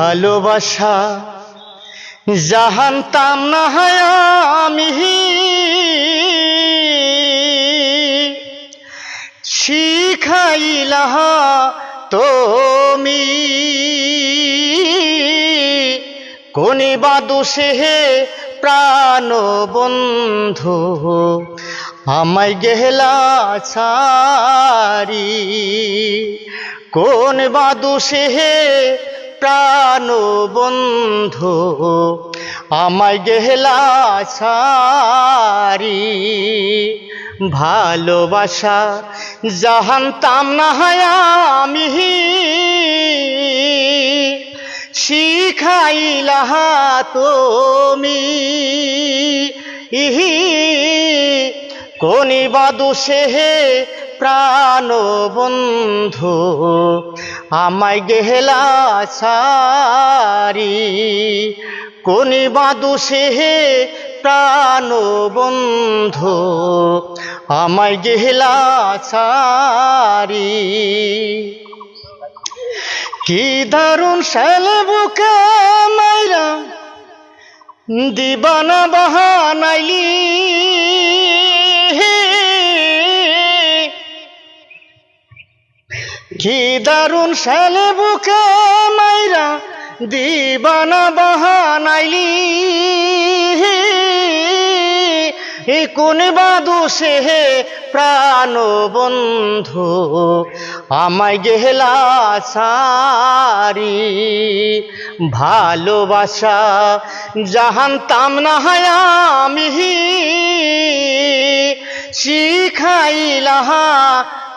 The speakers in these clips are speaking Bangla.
ভালোবাসা, জাহানতাম না হয় আমি। শিখাইলা তুমি, কোনি বাদুষে হে প্রাণ বন্ধু আমায় গেলা ছাড়ি। কোন বাদুষে হে প্রাণ বন্ধু, আমায় গেলা সারি। ভালোবাসা জাহানতাম না হয় আমি। শিখাইলা তুমি। ইহি কোনি বাদুষে হে প্রাণ বন্ধু আমায় গেলা সারি, কোনি বাদুষে হে প্রাণ বন্ধু আমায় গেলা সারি। কি দারুণ শালে বুকে মাইরা দিবানা বাহানাইলি। কি দারুণ শালে বুকে মাইরা দিবানা বাহানাইলি। কোন বাদুষে হে প্রাণ বন্ধু আমায় গেলা সারি। ভালোবাসা জাহানতাম না হয় আমি শিখাইলা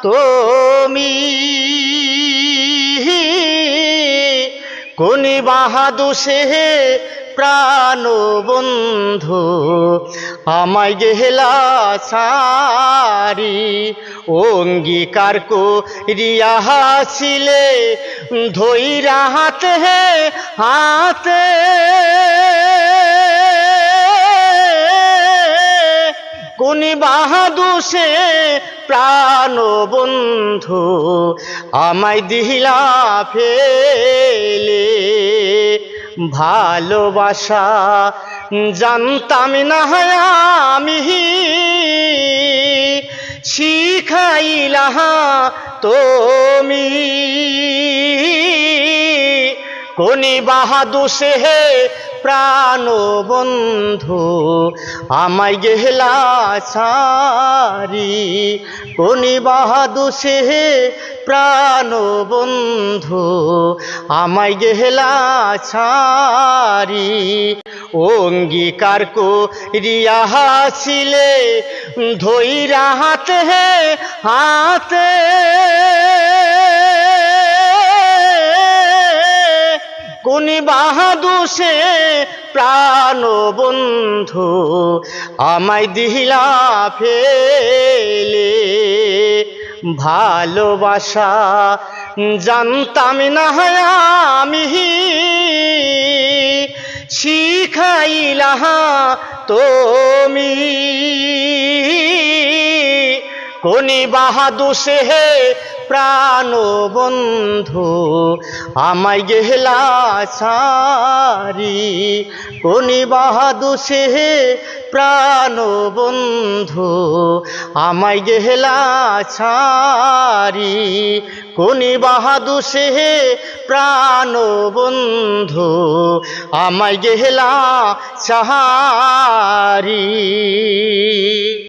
তুমি। কোনি বাহাদুষে সেহে প্রাণ বন্ধু আমায় গেহলা সারি, অঙ্গীকার কো রিয়া হাসিলে ধৈরা হাতে হাতে কোনি বাহাদুষে প্রাণ বন্ধু আমায় দিহিলা ফেলে। ভালোবাসা জানতাম না আমি। শিখাইলা তুমি। কোনি বাহাদুষে হে প্রাণ বন্ধু, আমায় গেলা সারি। কোনি বাহাদুষে প্রাণ বন্ধু, আমায় গেলা সারি। অঙ্গীকার কো রিয়া হাসিলে ধৈরা হাতে হাতে কোনি বাহাদুষে প্রাণ বন্ধু আমায় দিহিলা ফেলে। ভালোবাসা জানতাম না আমি শিখাইলা তুমি। কোনি বাহাদুষে প্রাণ বন্ধু আমায় গেলা সারি। কোনি বাহাদুষে প্রাণ বন্ধু আমায় গেলা ছাড়ি কোনি বাহাদুষে প্রাণ বন্ধু আমায় গেলা সাহারি।